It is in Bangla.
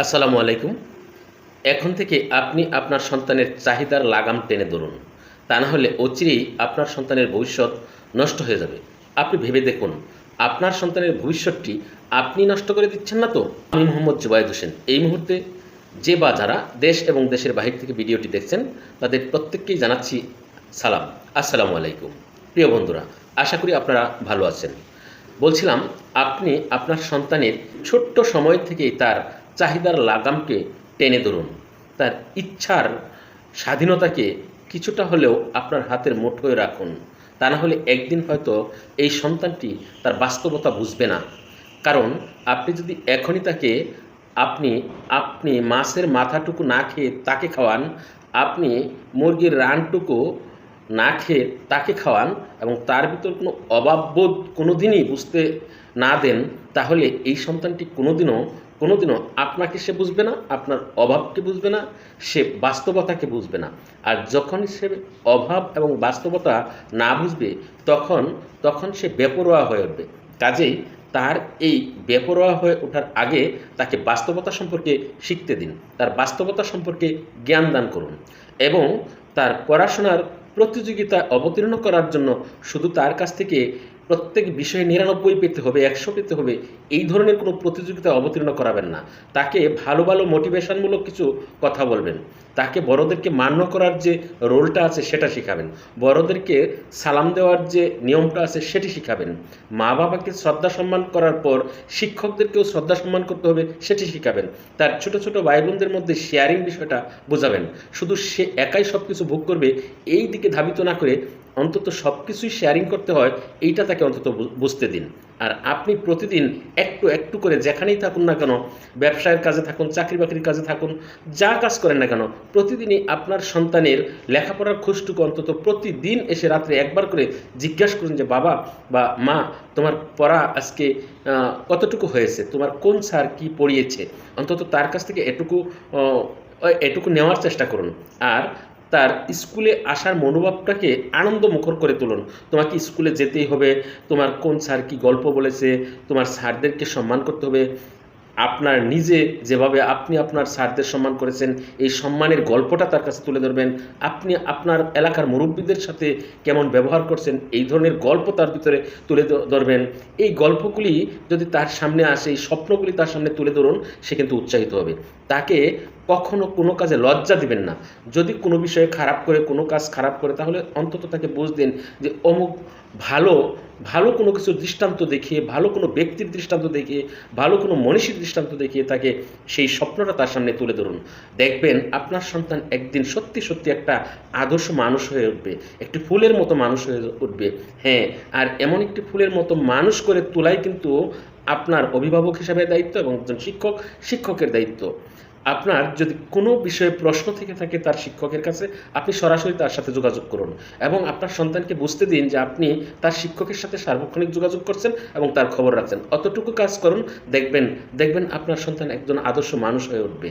আসসালামু আলাইকুম। এখন থেকে আপনি আপনার সন্তানের চাহিদার লাগাম টেনে ধরুন। তা না হলে অচিরেই আপনার সন্তানের ভবিষ্যৎ নষ্ট হয়ে যাবে। আপনি ভেবে দেখুন, আপনার সন্তানের ভবিষ্যৎটি আপনি নষ্ট করে দিচ্ছেন না তো? আমি মোহাম্মদ জুবায়দ হোসেন। এই মুহূর্তে যে বা যারা দেশ এবং দেশের বাহির থেকে ভিডিওটি দেখছেন, তাদের প্রত্যেককেই জানাচ্ছি সালাম। আসসালামু আলাইকুম। প্রিয় বন্ধুরা, আশা করি আপনারা ভালো আছেন। বলছিলাম, আপনি আপনার সন্তানের ছোট্ট সময় থেকেই তার চাহিদার লাগামকে টেনে ধরুন। তার ইচ্ছার স্বাধীনতাকে কিছুটা হলেও আপনার হাতের মুঠোয় রাখুন। তা না হলে একদিন হয়তো এই সন্তানটি তার বাস্তবতা বুঝবে না। কারণ আপনি যদি এখনই তাকে আপনি আপনি মাছের মাথাটুকু না খেয়ে তাকে খাওয়ান, আপনি মুরগির রানটুকু না খেয়ে তাকে খাওয়ান এবং তার ভিতর কোনো অভাববোধ কোনো দিনই বুঝতে না দেন, তাহলে এই সন্তানটি কোনোদিনও কোনোদিনও আপনাকে সে বুঝবে না, আপনার অভাবকে বুঝবে না, সে বাস্তবতাকে বুঝবে না। আর যখন সে অভাব এবং বাস্তবতা না বুঝবে, তখন তখন সে বেপরোয়া হয়ে উঠবে। কাজেই তার এই বেপরোয়া হয়ে ওঠার আগে তাকে বাস্তবতা সম্পর্কে শিখতে দিন। তার বাস্তবতা সম্পর্কে জ্ঞান দান করুন এবং তার পড়াশোনার প্রতিযোগিতা অবতীর্ণ করার জন্য শুধু তার কাছ থেকে প্রত্যেক বিষয়ে নিরানব্বই পেতে হবে, একশো পেতে হবে, এই ধরনের কোনো প্রতিযোগিতা অবতীর্ণ করাবেন না। তাকে ভালো ভালো মোটিভেশনমূলক কিছু কথা বলবেন। তাকে বড়দেরকে মান্য করার যে রোলটা আছে সেটা শেখাবেন। বড়দেরকে সালাম দেওয়ার যে নিয়মটা আছে সেটি শেখাবেন। মা বাবাকে শ্রদ্ধা সম্মান করার পর শিক্ষকদেরকেও শ্রদ্ধা সম্মান করতে হবে সেটি শেখাবেন। তার ছোট ছোট ভাই বোনদের মধ্যে শেয়ারিং বিষয়টা বোঝাবেন। শুধু সে একাই সব কিছু ভোগ করবে, এই দিকে ধাবিত না করে অন্তত সব কিছুই শেয়ারিং করতে হয়, এইটা তাকে অন্তত বুঝতে দিন। আর আপনি প্রতিদিন একটু একটু করে যেখানেই থাকুন না কেন, ব্যবসায়ের কাজে থাকুন চাকরি বাকরির কাজে থাকুন, যা কাজ করেন না কেন, প্রতিদিনই আপনার সন্তানের লেখাপড়ার খোঁজটুকু অন্তত প্রতিদিন এসে রাত্রে একবার করে জিজ্ঞাসা করুন যে, বাবা বা মা, তোমার পড়া আজকে কতটুকু হয়েছে? তোমার কোন স্যার কি পড়িয়েছে? অন্তত তার কাছ থেকে এটুকু এটুকু নেওয়ার চেষ্টা করুন। আর তার স্কুলে আসার মনোভাবটাকে আনন্দমুখর করে তুলুন। তোমাকে স্কুলে যেতেই হবে, তোমার কোন স্যার কি গল্প বলেছে, তোমার স্যারদেরকে সম্মান করতে হবে। আপনার নিজে যেভাবে আপনি আপনার স্যারদের সম্মান করেছেন, এই সম্মানের গল্পটা তার কাছে তুলে ধরবেন। আপনি আপনার এলাকার মুরব্বীদের সাথে কেমন ব্যবহার করছেন, এই ধরনের গল্প তার ভিতরে তুলে ধরবেন। এই গল্পগুলি যদি তার সামনে আসে, এই স্বপ্নগুলি তার সামনে তুলে ধরুন, সে কিন্তু উৎসাহিত হবে। তাকে কখনো কোনো কাজে লজ্জা দিবেন না। যদি কোনো বিষয়ে খারাপ করে, কোনো কাজ খারাপ করে, তাহলে অন্তত তাকে বুঝতেন যে অমুক ভালো ভালো কোনো কিছু দৃষ্টান্ত দেখিয়ে, ভালো কোনো ব্যক্তির দৃষ্টান্ত দেখিয়ে, ভালো কোনো মনীষীর দৃষ্টান্ত দেখিয়ে তাকে সেই স্বপ্নটা তার সামনে তুলে ধরুন। দেখবেন আপনার সন্তান একদিন সত্যি সত্যি একটা আদর্শ মানুষ হয়ে উঠবে। একটি ফুলের মতো মানুষ হয়ে উঠবে। হ্যাঁ আর এমন একটি ফুলের মতো মানুষ করে তোলাই কিন্তু আপনার অভিভাবক হিসাবে দায়িত্ব এবং একজন শিক্ষক, শিক্ষকের দায়িত্ব। আপনার যদি কোনো বিষয়ে প্রশ্ন থেকে থাকে তার শিক্ষকের কাছে, আপনি সরাসরি তার সাথে যোগাযোগ করুন এবং আপনার সন্তানকে বুঝতে দিন যে আপনি তার শিক্ষকের সাথে সার্বক্ষণিক যোগাযোগ করছেন এবং তার খবর রাখছেন। অতটুকু কাজ করুন, দেখবেন দেখবেন আপনার সন্তান একজন আদর্শ মানুষ হয়ে উঠবে।